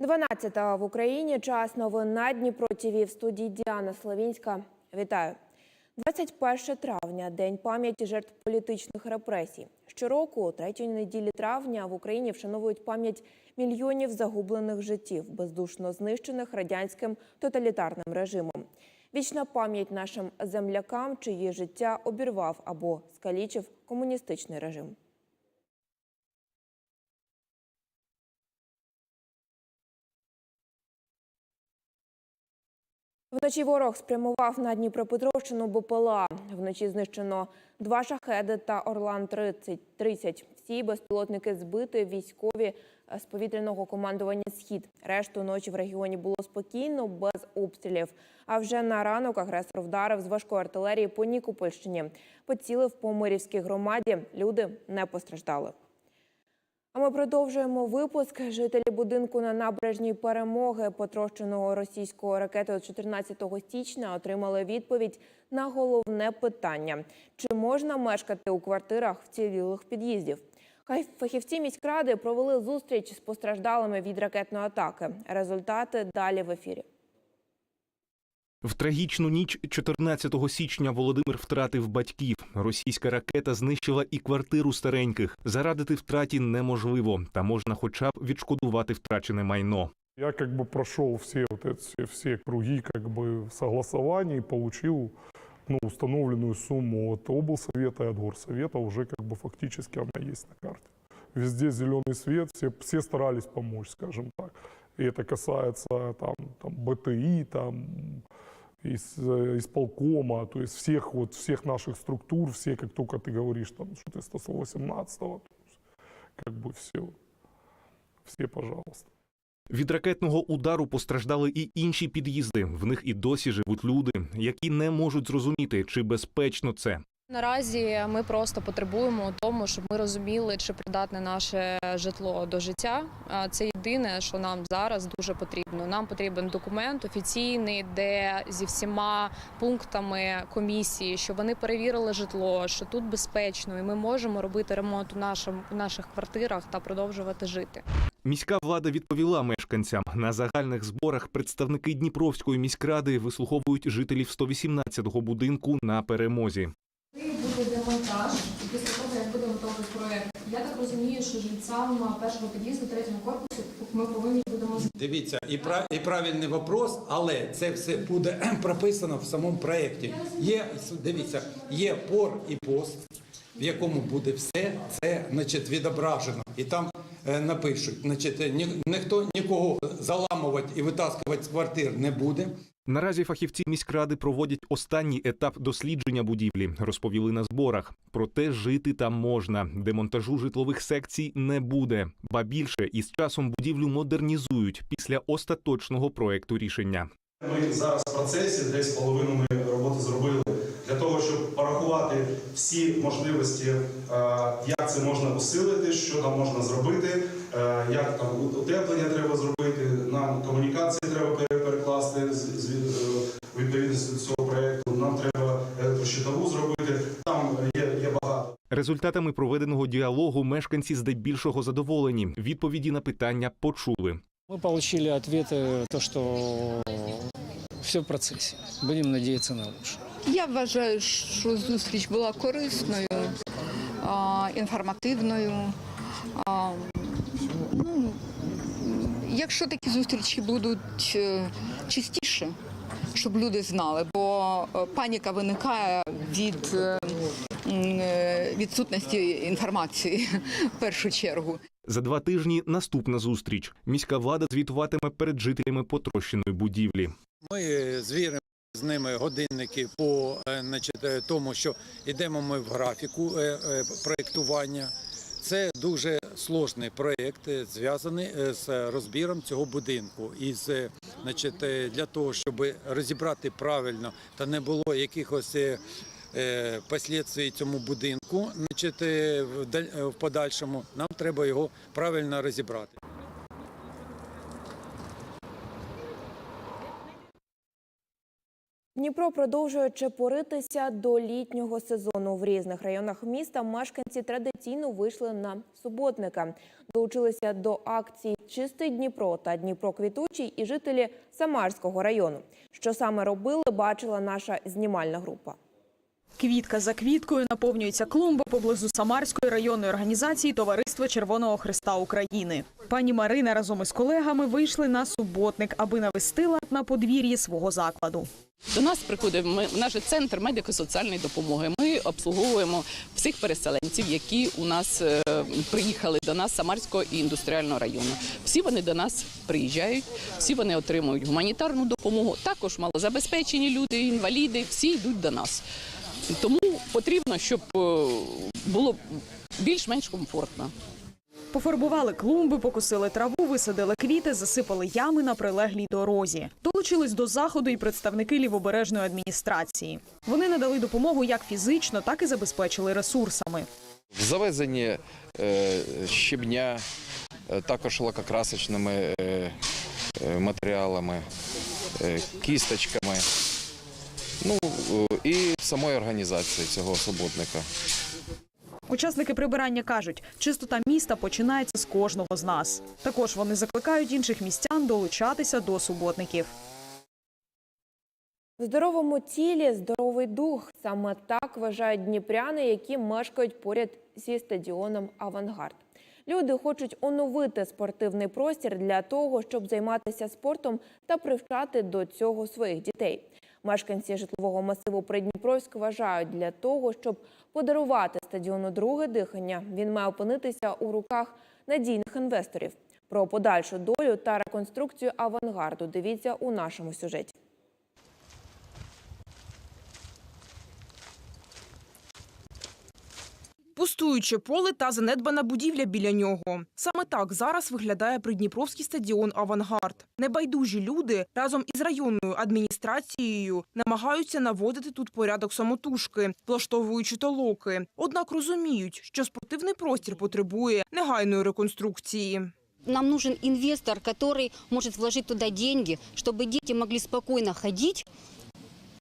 12 в Україні. Час новин на Дніпро ТВ в студії Діана Славінська. Вітаю. 21 травня день пам'яті жертв політичних репресій. Щороку, третьої неділі травня, в Україні вшановують пам'ять мільйонів загублених життів, бездушно знищених радянським тоталітарним режимом. Вічна пам'ять нашим землякам, чиї життя обірвав або скалічив комуністичний режим. Вночі ворог спрямував на Дніпропетровщину БПЛА. Вночі знищено два шахеди та Орлан 30. 30. Всі безпілотники збиті, військові з повітряного командування Схід. Решту ночі в регіоні було спокійно, без обстрілів. А вже на ранок агресор вдарив з важкої артилерії по Нікопольщині. Поцілив по Мирівській громаді. Люди не постраждали. А ми продовжуємо випуск. Жителі будинку на набережній перемоги, потрощеного російською ракетою 14 січня, отримали відповідь на головне питання: чи можна мешкати у квартирах вцілілих під'їздів? Хай фахівці міськради провели зустріч з постраждалими від ракетної атаки. Результати далі в ефірі. В трагічну ніч 14 січня Володимир втратив батьків. Російська ракета знищила і квартиру стареньких. Зарадити втраті неможливо, та можна хоча б відшкодувати втрачене майно. Я как бы прошел все вот эти все, все круги как бы согласований и получил ну, установленную сумму от облсовета и от горсовета, уже как бы фактически она есть на карте. Везде зеленый свет, все, все старались помочь, скажем так. И это касается там, там БТИ, там, из, э, исполкома, то есть всех, вот, всех наших структур, все, как только ты говоришь, там, что ты 118-го, как бы все, все, пожалуйста. Від ракетного удару постраждали і інші під'їзди. В них і досі живуть люди, які не можуть зрозуміти, чи безпечно це. Наразі ми просто потребуємо тому, щоб ми розуміли, чи придатне наше житло до життя. Це єдине, що нам зараз дуже потрібно. Нам потрібен документ офіційний, де зі всіма пунктами комісії, що вони перевірили житло, що тут безпечно, і ми можемо робити ремонт у у наших квартирах та продовжувати жити. Міська влада відповіла мешканцям на загальних зборах. Представники Дніпровської міськради вислуховують жителів 118-го будинку на перемозі. Буде демонтаж і після того, як буде готовий проект. Я так розумію, що жильцям першого під'їзду, третього корпусу ми повинні будемо Дивіться, і пра- і правильний вопрос, але це все буде прописано в самому проєкті. Є дивіться, є пор і пост, в якому буде все це значить, відображено. І там е, напишуть, значить, ні, ніхто нікого заламувати і витаскувати з квартир не буде. Наразі фахівці міськради проводять останній етап дослідження будівлі, розповіли на зборах. Проте жити там можна. Демонтажу житлових секцій не буде. Ба більше із часом будівлю модернізують після остаточного проекту рішення. Ми зараз в процесі десь половину ми роботи зробили того, щоб порахувати всі можливості, е, як це можна усилити, що там можна зробити, е, як там утеплення треба зробити, нам комунікації треба перекласти з, е, відповідності до цього проєкту. Нам треба електрощитову зробити. Там є, є багато. Результатами проведеного діалогу мешканці здебільшого задоволені. Відповіді на питання почули. Мы получили ответы, то, что все в процессе. Будем надеяться на лучшее. Я вважаю, що зустріч була корисною, інформативною. Ну, якщо такі зустрічі будуть е, частіше, щоб люди знали, бо е, паніка виникає від е, відсутності інформації в першу чергу. За два тижні наступна зустріч. Міська влада звітуватиме перед жителями потрощеної будівлі. Ми звіримо з ними годинники по е, значить, е, тому, що йдемо ми в графіку е, проєктування. Це дуже сложний проєкт, зв'язаний з розбіром цього будинку. І значить, для того, щоб розібрати правильно та не було якихось е, цьому будинку, значить, в подальшому, нам треба його правильно розібрати. Дніпро продовжує чепуритися до літнього сезону. В різних районах міста мешканці традиційно вийшли на суботника. Долучилися до акцій Чистий Дніпро та Дніпро квітучий і жителі Самарського району. Що саме робили, бачила наша знімальна група. Квітка за квіткою наповнюється клумба поблизу Самарської районної організації Товариства Червоного Христа України. Пані Марина разом із колегами вийшли на суботник, аби навести лад на подвір'ї свого закладу. До нас приходить наш центр медико-соціальної допомоги. Ми обслуговуємо всіх переселенців, які у нас е, приїхали до нас з Самарського і індустріального району. Всі вони до нас приїжджають, всі вони отримують гуманітарну допомогу. Також малозабезпечені люди, інваліди, всі йдуть до нас. Тому потрібно, щоб е, було більш-менш комфортно. Пофарбували клумби, покосили траву, висадили квіти, засипали ями на прилеглій дорозі. Долучились до заходу і представники лівобережної адміністрації. Вони надали допомогу як фізично, так і забезпечили ресурсами. В завезенні е, щебня, е, також лакокрасочними е, матеріалами, кісточками, ну і самої організації цього суботника. Учасники прибирання кажуть, чистота міста починається з кожного з нас. Також вони закликають інших містян долучатися до суботників. В здоровому тілі здоровий дух. Саме так вважають дніпряни, які мешкають поряд зі стадіоном Авангард. Люди хочуть оновити спортивний простір для того, щоб займатися спортом та привчати до цього своїх дітей. Мешканці житлового масиву Придніпровськ вважають, для того, щоб подарувати стадіону друге дихання, він має опинитися у руках надійних інвесторів. Про подальшу долю та реконструкцію авангарду дивіться у нашому сюжеті. Пустуюче поле та занедбана будівля біля нього. Саме так зараз виглядає придніпровський стадіон Авангард. Небайдужі люди разом із районною адміністрацією намагаються наводити тут порядок самотужки, влаштовуючи толоки. Однак розуміють, що спортивний простір потребує негайної реконструкції. Нам нужен инвестор, который может вложить туда деньги, чтобы дети могли спокойно ходить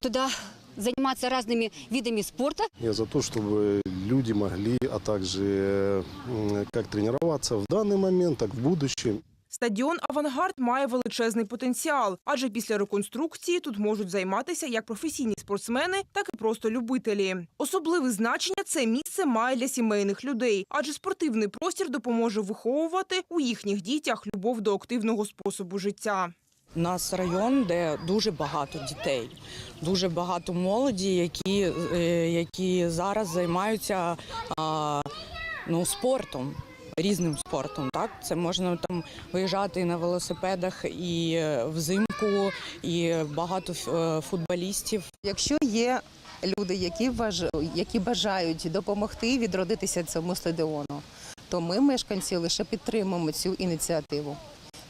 туда, заниматься разными видами спорта. Я за то, чтобы люди могли, а также м, как тренироваться в данный момент, так в будущем. Стадіон Авангард має величезний потенціал, адже після реконструкції тут можуть займатися як професійні спортсмени, так і просто любителі. Особливе значення це місце має для сімейних людей, адже спортивний простір допоможе виховувати у їхніх дітях любов до активного способу життя. У нас район, де дуже багато дітей, дуже багато молоді, які, е, які зараз займаються ну, спортом, різним спортом. Так? Це можна там виїжджати на велосипедах і е, взимку, і багато е, футболістів. Якщо є люди, які які бажають допомогти відродитися цьому стадіону, то ми, мешканці, лише підтримуємо цю ініціативу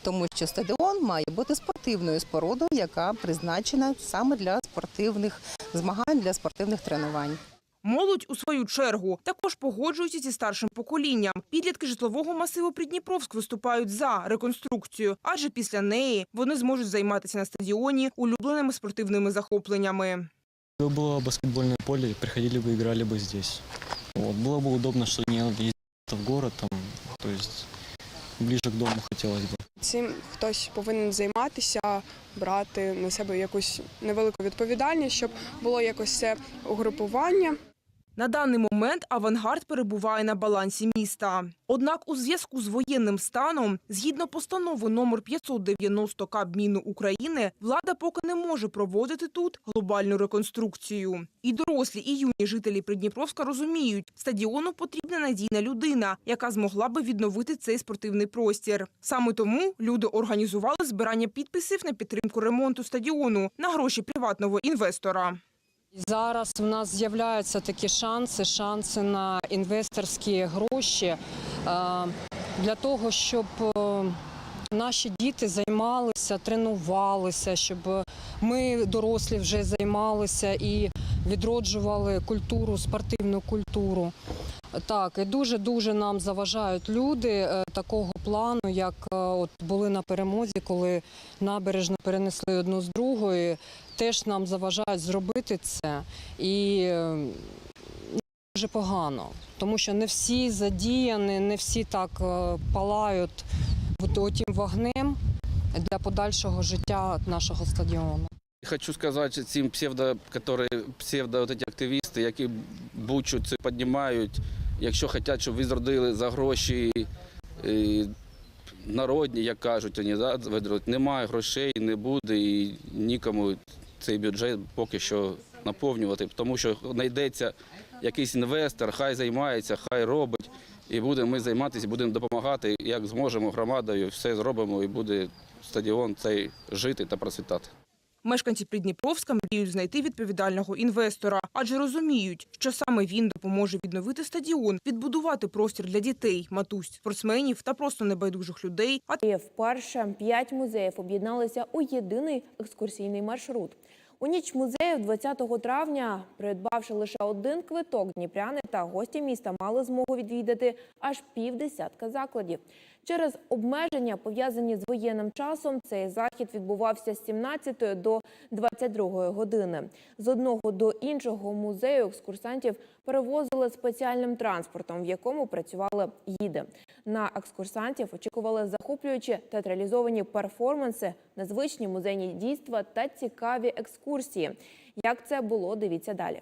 Тому що стадіон має бути спортивною спорудою, яка призначена саме для спортивних змагань, для спортивних тренувань. Молодь у свою чергу також погоджуються зі старшим поколінням. Підлітки житлового масиву Придніпровськ виступають за реконструкцію, адже після неї вони зможуть займатися на стадіоні улюбленими спортивними захопленнями. Если бы было баскетбольное поле, приходили бы, играли бы здесь. Вот. Было бы удобно, что не надо ездить в город, там, то есть ближе к дому хотілося б. Цим хтось повинен займатися, брати на себе якусь невелику відповідальність, щоб було якось це угрупування. На даний момент авангард перебуває на балансі міста. Однак, у зв'язку з воєнним станом, згідно постанови номер 590 Кабміну України, влада поки не може проводити тут глобальну реконструкцію. І дорослі, і юні жителі Придніпровська розуміють, стадіону потрібна надійна людина, яка змогла би відновити цей спортивний простір. Саме тому люди організували збирання підписів на підтримку ремонту стадіону на гроші приватного інвестора. Зараз в нас з'являються такі шанси, шанси на інвесторські гроші е, для того, щоб е, наші діти займалися, тренувалися, щоб ми дорослі вже займалися і відроджували культуру, спортивну культуру. Так, і дуже дуже нам заважають люди е, такого плану, як е, от були на перемозі, коли набережну перенесли одну з другої. Теж нам заважають зробити це. І е, дуже погано, тому що не всі задіяні, не всі так палають от- тим вогнем для подальшого життя нашого стадіону. Хочу сказати цим псевдо, які, псевдо от ці активісти, які бучу це піднімають, якщо хочуть, щоб ви зробили за гроші е, народні, як кажуть, вони, да, немає грошей, не буде і нікому цей бюджет поки що наповнювати, тому що знайдеться якийсь інвестор, хай займається, хай робить, і будемо ми займатися, будемо допомагати, як зможемо громадою, все зробимо, і буде стадіон цей жити та процвітати. Мешканці Придніпровська мріють знайти відповідального інвестора, адже розуміють, що саме він допоможе відновити стадіон, відбудувати простір для дітей, матусь, спортсменів та просто небайдужих людей. А вперше п'ять музеїв об'єдналися у єдиний екскурсійний маршрут. У ніч музею 20 травня, придбавши лише один квиток, дніпряни та гості міста мали змогу відвідати аж півдесятка закладів. Через обмеження, пов'язані з воєнним часом, цей захід відбувався з 17 до 22 години. З одного до іншого музею екскурсантів перевозили спеціальним транспортом, в якому працювали гіди. На екскурсантів очікували захоплюючі театралізовані перформанси, незвичні музейні дійства та цікаві екскурсії. Як це було, дивіться далі.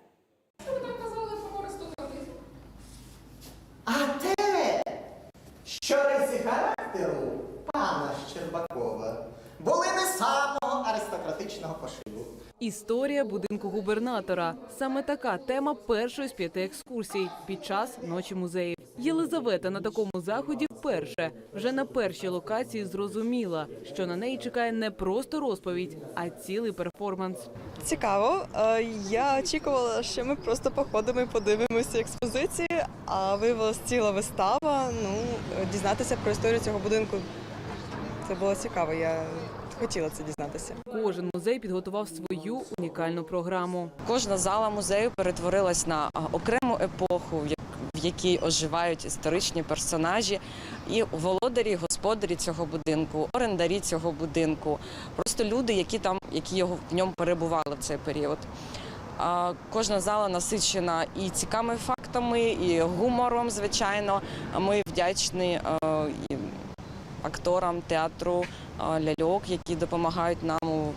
А те, що характеру пана Щербакова були не самого аристократичного пошиву. Історія будинку губернатора саме така тема першої з п'яти екскурсій під час ночі музеїв. Єлизавета на такому заході вперше вже на першій локації зрозуміла, що на неї чекає не просто розповідь, а цілий перформанс. Цікаво. Е, Я очікувала, що ми просто походимо і подивимося експозиції, а виявилася ціла вистава. Ну, дізнатися про історію цього будинку. Це було цікаво. Я хотіла це дізнатися. Кожен музей підготував свою унікальну програму. Кожна зала музею перетворилась на окрему епоху, в якій оживають історичні персонажі, і володарі, господарі цього будинку, орендарі цього будинку, просто люди, які там, які його в ньому перебували в цей період. Кожна зала насичена і цікавими фактами, і гумором, звичайно. А Ми вдячні е, акторам театру ляльок, які допомагають нам у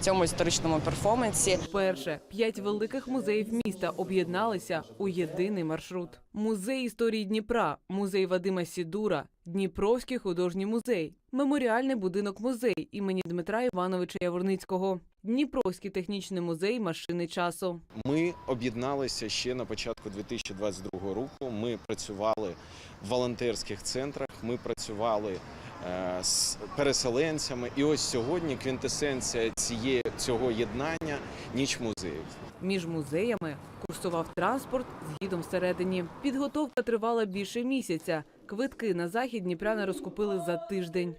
цьому історичному перформансі. Вперше п'ять великих музеїв міста об'єдналися у єдиний маршрут: музей історії Дніпра, музей Вадима Сідура, Дніпровський художній музей, меморіальний будинок музей імені Дмитра Івановича Яворницького, Дніпровський технічний музей машини часу. Ми об'єдналися ще на початку 2022 року. Ми працювали в волонтерських центрах, ми працювали з переселенцями. І ось сьогодні квінтесенція цієї цього єднання ніч музеїв. Між музеями курсував транспорт з гідом всередині. Підготовка тривала більше місяця. Квитки на захід дніпряни розкупили за тиждень.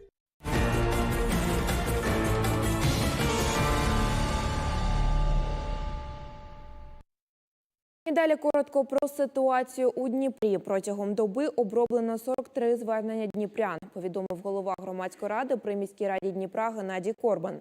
І далі коротко про ситуацію у Дніпрі. Протягом доби оброблено 43 звернення дніпрян, повідомив голова громадської ради при міській раді Дніпра Геннадій Корбан.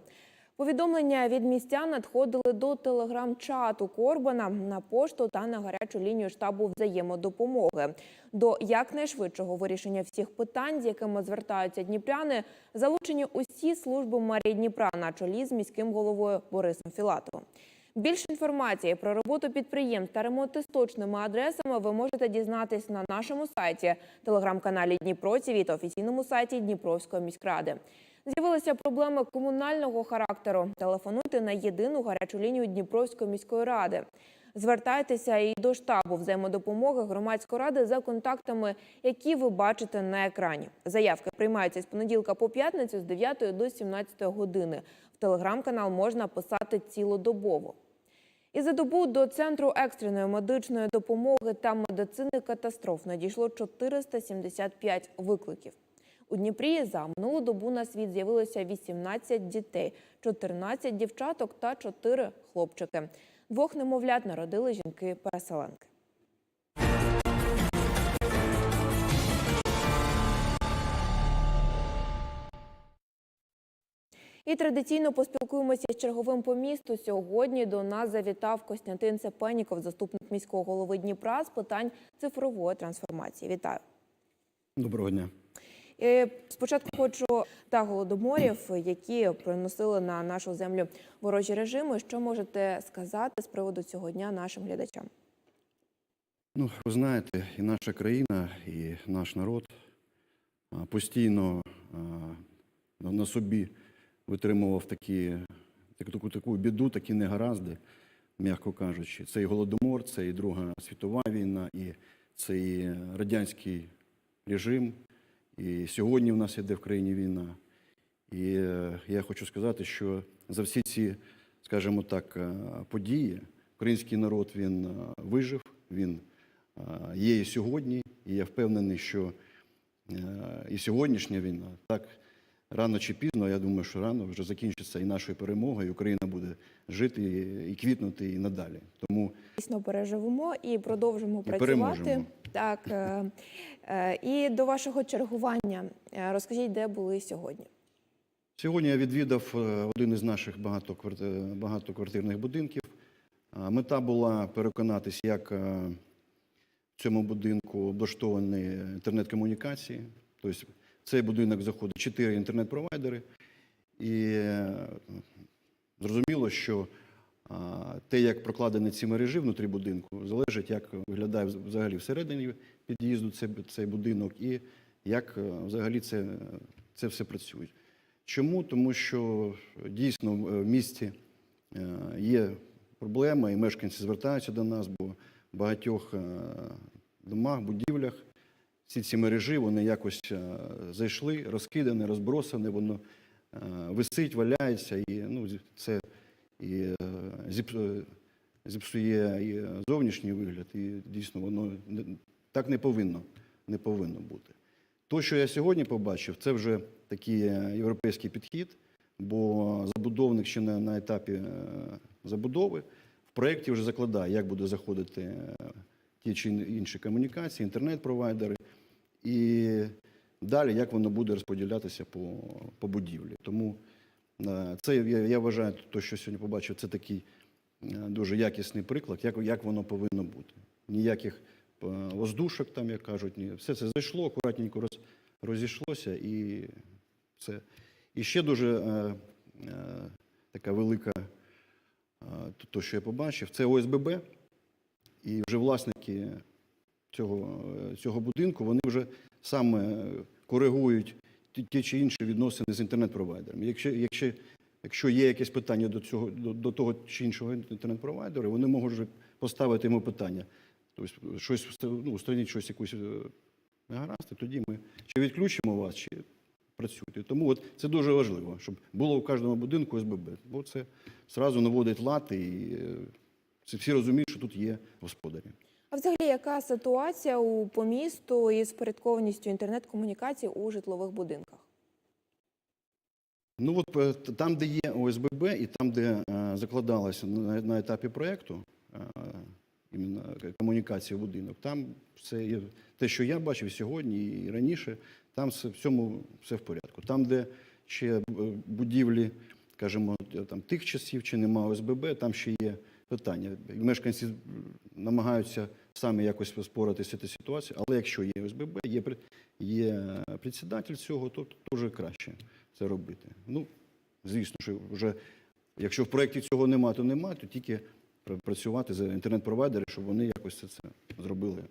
Повідомлення від містян надходили до телеграм-чату Корбана на пошту та на гарячу лінію штабу взаємодопомоги. До якнайшвидшого вирішення всіх питань, з якими звертаються дніпряни, залучені усі служби мерії Дніпра на чолі з міським головою Борисом Філатовим. Більше інформації про роботу підприємств та ремонти з точними адресами ви можете дізнатись на нашому сайті, телеграм-каналі Дніпро ТІВІ та офіційному сайті Дніпровської міськради. З'явилися проблеми комунального характеру. Телефонуйте на єдину гарячу лінію Дніпровської міської ради. Звертайтеся і до штабу взаємодопомоги громадської ради за контактами, які ви бачите на екрані. Заявки приймаються з понеділка по п'ятницю з 9 до 17 години. Телеграм-канал можна писати цілодобово. І за добу до центру екстреної медичної допомоги та медицини катастроф надійшло 475 викликів. У Дніпрі за минулу добу на світ з'явилося 18 дітей, 14 дівчаток та 4 хлопчики. Двох немовлят народили жінки-переселенки. І традиційно поспілкуємося з черговим по місту. Сьогодні до нас завітав Костянтин Цепеніков, заступник міського голови Дніпра з питань цифрової трансформації. Вітаю. Доброго дня. Е, Спочатку хочу та голодоморів, які приносили на нашу землю ворожі режими. Що можете сказати з приводу цього дня нашим глядачам? Ну, ви знаєте, і наша країна, і наш народ постійно на на собі витримував такі, таку, таку, біду, такі негаразди, м'яко кажучи. Це і голодомор, це і Друга світова війна, і це і радянський режим. І сьогодні в нас іде в країні війна. І е, я хочу сказати, що за всі ці, скажімо так, е, події український народ він е, вижив, він є і сьогодні. І я впевнений, що і сьогоднішня війна так рано чи пізно, я думаю, що рано вже закінчиться і нашою перемогою, і Україна буде жити і- квітнути і надалі. Тому Дійсно переживемо і продовжимо І працювати. переможемо. Так е, е, і до вашого чергування Е, розкажіть, де були сьогодні? Сьогодні я відвідав один із наших багатокварти- багатоквартирних будинків. Мета була переконатись, як в цьому будинку облаштовані інтернет-комунікації. Тобто цей будинок заходить чотири інтернет-провайдери. І е, зрозуміло, що те, як прокладені ці мережі внутрі будинку, залежить, як виглядає взагалі всередині під'їзду цей, цей будинок і як е, взагалі це, це все працює. Чому? Тому що дійсно в місті е, є проблема, і мешканці звертаються до нас, бо в багатьох домах, будівлях всі ці мережі вони якось е, зайшли, розкидані, розбросані, воно е, висить, валяється, і ну, це і е, зіпсує і зовнішній вигляд, і дійсно воно так не повинно, не повинно бути. То, що я сьогодні побачив, це вже такий європейський підхід, бо забудовник ще на, на етапі забудови в проєкті вже закладає, як буде заходити ті чи інші комунікації, інтернет-провайдери, і далі як воно буде розподілятися по, по будівлі. Тому е, це я, я вважаю, те, що сьогодні побачив, це такий е, дуже якісний приклад, як, як воно повинно бути. Ніяких е, воздушок, там, як кажуть, ні. все це зайшло, акуратненько роз, розійшлося і все. І ще дуже е, е, така велика, е, то- то, що я побачив, це ОСББ. І вже власники цього, е, цього будинку, вони вже саме коригують ті, чи інші відносини з інтернет-провайдерами. Якщо, якщо, якщо є якесь питання до, цього, до, до того чи іншого інтернет-провайдера, вони можуть вже поставити йому питання. Тобто щось ну, устраніть щось якусь е, негаразд, тоді ми чи відключимо вас, чи працюйте. Тому от це дуже важливо, щоб було у кожному будинку СББ. Бо це одразу наводить лад і е, всі розуміють, що тут є господарі. А взагалі, яка ситуація у по місту із порядкованістю інтернет-комунікацій у житлових будинках? Ну от е, там, де є ОСББ, і там, де е, закладалося на, на етапі проєкту, е, комунікація в будинок, там все є те, що я бачив сьогодні і раніше, там все, в цьому все в порядку. Там, де ще е, будівлі, скажімо, там тих часів чи нема ОСББ, там ще є питання. Мешканці намагаються самі якось споратися з ситуацією, але якщо є ОСББ, є, є председатель цього, то дуже краще це робити. Ну, звісно, що вже якщо в проєкті цього нема, то нема, то тільки працювати за інтернет-провайдери, щоб вони якось це, це зробили.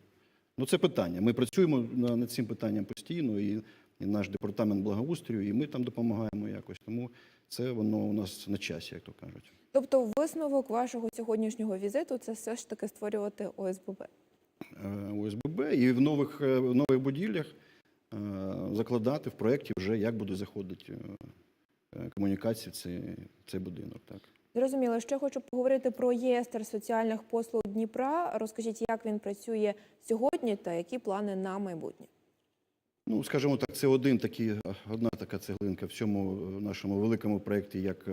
Ну, це питання. Ми працюємо на- над цим питанням постійно, і, і наш департамент благоустрою, і ми там допомагаємо якось. Тому це воно у нас на часі, як то кажуть. Тобто, висновок вашого сьогоднішнього візиту це все ж таки створювати ОСББ. Е, ОСББ і в нових, е, в нових будівлях е, закладати в проєкті вже як буде заходити комунікація цей, цей будинок. Так. Зрозуміло, ще хочу поговорити про реєстр соціальних послуг Дніпра. Розкажіть, як він працює сьогодні та які плани на майбутнє? Ну, скажімо так, це один такий, одна така цеглинка в цьому нашому великому проєкті, як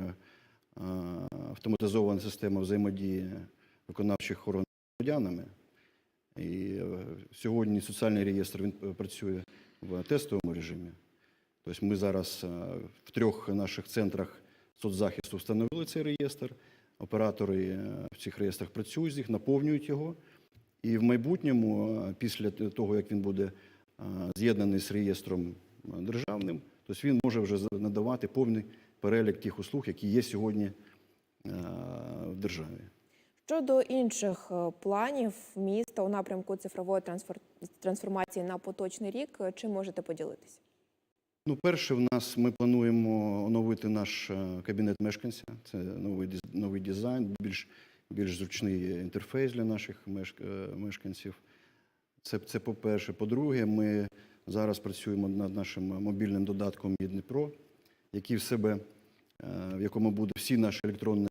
автоматизована система взаємодії виконавчих з громадянами. І е, сьогодні соціальний реєстр він е, працює в тестовому режимі. Тобто ми зараз е, в трьох наших центрах соцзахисту встановили цей реєстр. Оператори е, в цих реєстрах працюють з них, наповнюють його. І в майбутньому, е, після того, як він буде е, з'єднаний з реєстром е, державним, тобто він може вже надавати повний перелік тих услуг, які є сьогодні е, в державі. Щодо інших е, планів міста у напрямку цифрової трансформації на поточний рік, е, чим можете поділитися? Ну, перше, в нас ми плануємо оновити наш кабінет мешканця. Це новий новий дизайн, більш, більш зручний інтерфейс для наших мешканців. Це, це по-перше. По-друге, ми зараз працюємо над нашим мобільним додатком «Мій Дніпро, який в себе, в якому буде всі наші електронні,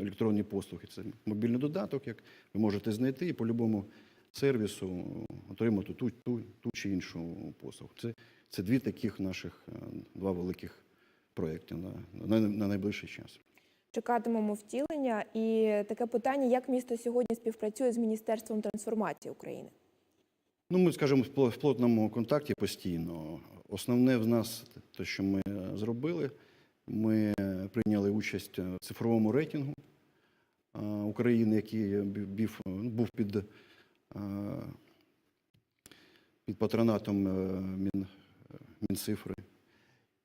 електронні послуги. Це мобільний додаток, як ви можете знайти і по будь-якому сервісу отримати ту, ту, ту чи іншу послугу. Це, це дві таких наших е, два великих проєкти на, на, на найближчий час. Чекатимемо втілення. І таке питання: як місто сьогодні співпрацює з Міністерством трансформації України? Ну, ми, скажімо, в плотному контакті постійно. Основне в нас, те, що ми е, зробили, ми е, прийняли участь в цифровому рейтингу е, України, який ну, був під, е, під патронатом е, Мін, Мінцифри.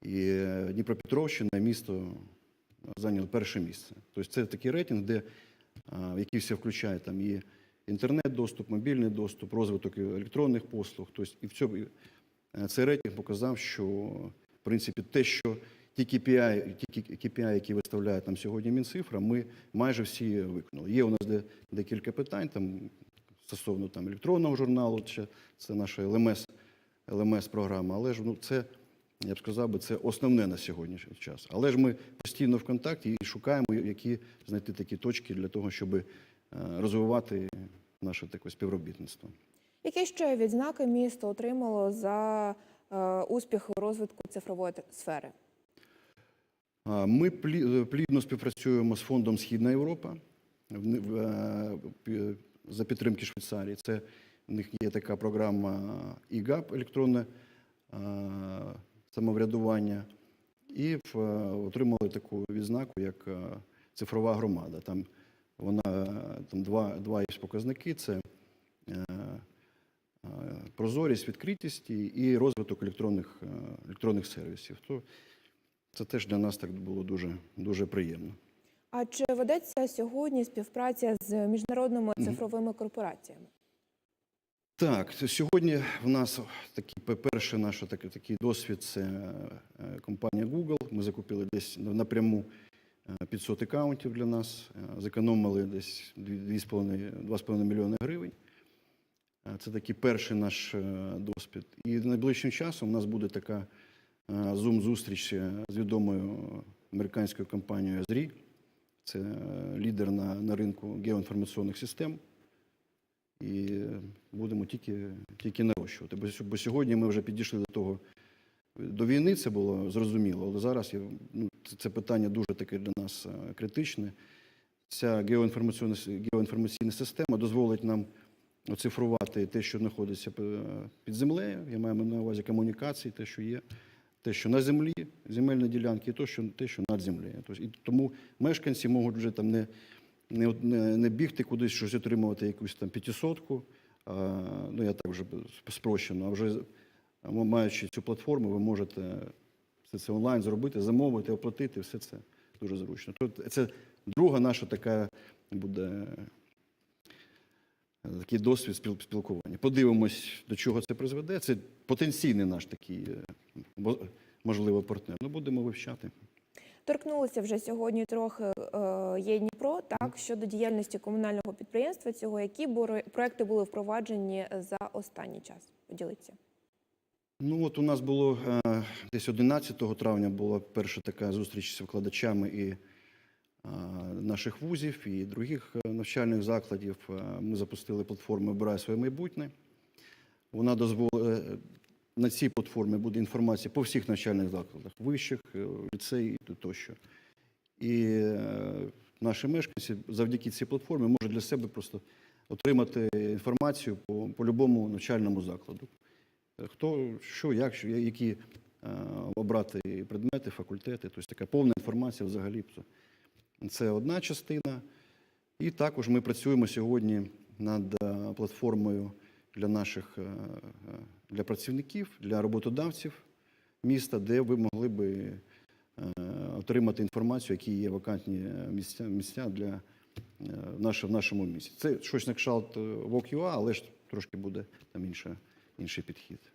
І е, Дніпропетровщина, місто зайняло перше місце. Тобто це такий рейтинг, де, е, який все включає там і інтернет-доступ, мобільний доступ, розвиток електронних послуг. Тобто, і в цьому е, цей рейтинг показав, що в принципі те, що ті KPI, ті KPI, які виставляє там сьогодні Мінцифра, ми майже всі виконали. Є у нас де, декілька питань там стосовно там електронного журналу, це наша ЛМС, ЛМС програма, але ж ну це. Я б сказав би, це основне на сьогоднішній час. Але ж ми постійно в контакті і шукаємо, які знайти такі точки для того, щоб е, розвивати наше таке співробітництво. Які ще відзнаки місто отримало за е, успіх розвитку цифрової сфери? Ми плі- плідно співпрацюємо з фондом Східна Європа е, за підтримки Швейцарії. Це в них є така програма ІГАП електронне е, самоврядування, і е, отримали таку відзнаку, як е, цифрова громада. Там вона е, там два, два є показники: це е, е, прозорість, відкритість і- розвиток електронних, е, електронних сервісів. Це теж для нас так було дуже, дуже приємно. А чи ведеться сьогодні співпраця з міжнародними цифровими корпораціями? Так, сьогодні в нас такий перший наш такий, такий досвід це е, компанія Google. Ми закупили десь напряму е, 500 аккаунтів для нас, е, зекономили десь 2,5 мільйони гривень. Е, Це такий перший наш е, досвід. І найближчим часом у нас буде така зум-зустріч з відомою американською компанією Azri. Це е, лідер на, на ринку геоінформаційних систем. І е, будемо тільки, тільки нарощувати. Бо, бо сьогодні ми вже підійшли до того. До війни це було зрозуміло, але зараз ну, це, питання дуже таке для нас е, критичне. Ця геоінформаційна, геоінформаційна система дозволить нам оцифрувати те, що знаходиться під землею. Я маю на увазі комунікації, те, що є, те, що на землі, земельні ділянки, і те, що, те, що над землею. Тобто, і тому мешканці можуть вже там не, не, не, бігти кудись, щось отримувати якусь там п'ятисотку, ну я так вже спрощено, а вже маючи цю платформу, ви можете все це онлайн зробити, замовити, оплатити, все це дуже зручно. Тут це друга наша така буде такий досвід спіл- спілкування. Подивимось, до чого це призведе. Це потенційний наш такий е, можливо партнер. Ну, будемо вивчати. Торкнулися вже сьогодні трохи е, є Дніпро. Так щодо діяльності комунального підприємства цього, які проекти були впроваджені за останній час? Поділіться. Ну от у нас було е, десь 11 травня була перша така зустріч з викладачами і е, наших вузів, і других е, навчальних закладів. Е, Ми запустили платформу «Обирай своє майбутнє. Вона дозволить на цій платформі буде інформація по всіх навчальних закладах, вищих, е, ліцеї тощо. І е, наші мешканці завдяки цій платформі можуть для себе просто отримати інформацію по, по любому навчальному закладу. Е, Хто, що, як, що, які е, обрати предмети, факультети, тобто така повна інформація взагалі. Це одна частина. І також ми працюємо сьогодні над е, платформою для наших е, е, для працівників, для роботодавців міста, де ви могли би отримати інформацію, які є вакантні місця, місця для в нашому місті. Це щось на кшталт Walk.ua, але ж трошки буде там інша, інший підхід.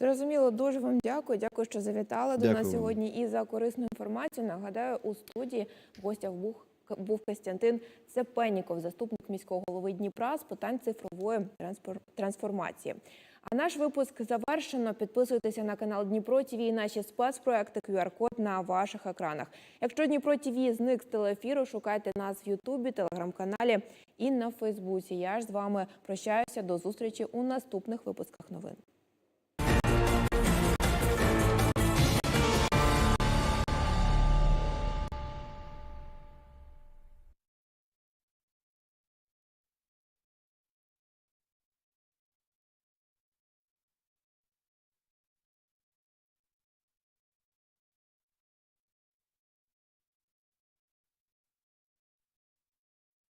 Зрозуміло, дуже вам дякую. Дякую, що завітали до нас сьогодні і за корисну інформацію. Нагадаю, у студії в гостях був, був Костянтин Цепенніков, заступник міського голови Дніпра з питань цифрової трансформації. А наш випуск завершено. Підписуйтеся на канал Дніпро ТВ і наші спецпроекти QR-код на ваших екранах. Якщо Дніпро ТВ зник з телеефіру, шукайте нас в Ютубі, телеграм-каналі і на Фейсбуці. Я ж з вами прощаюся до зустрічі у наступних випусках новин.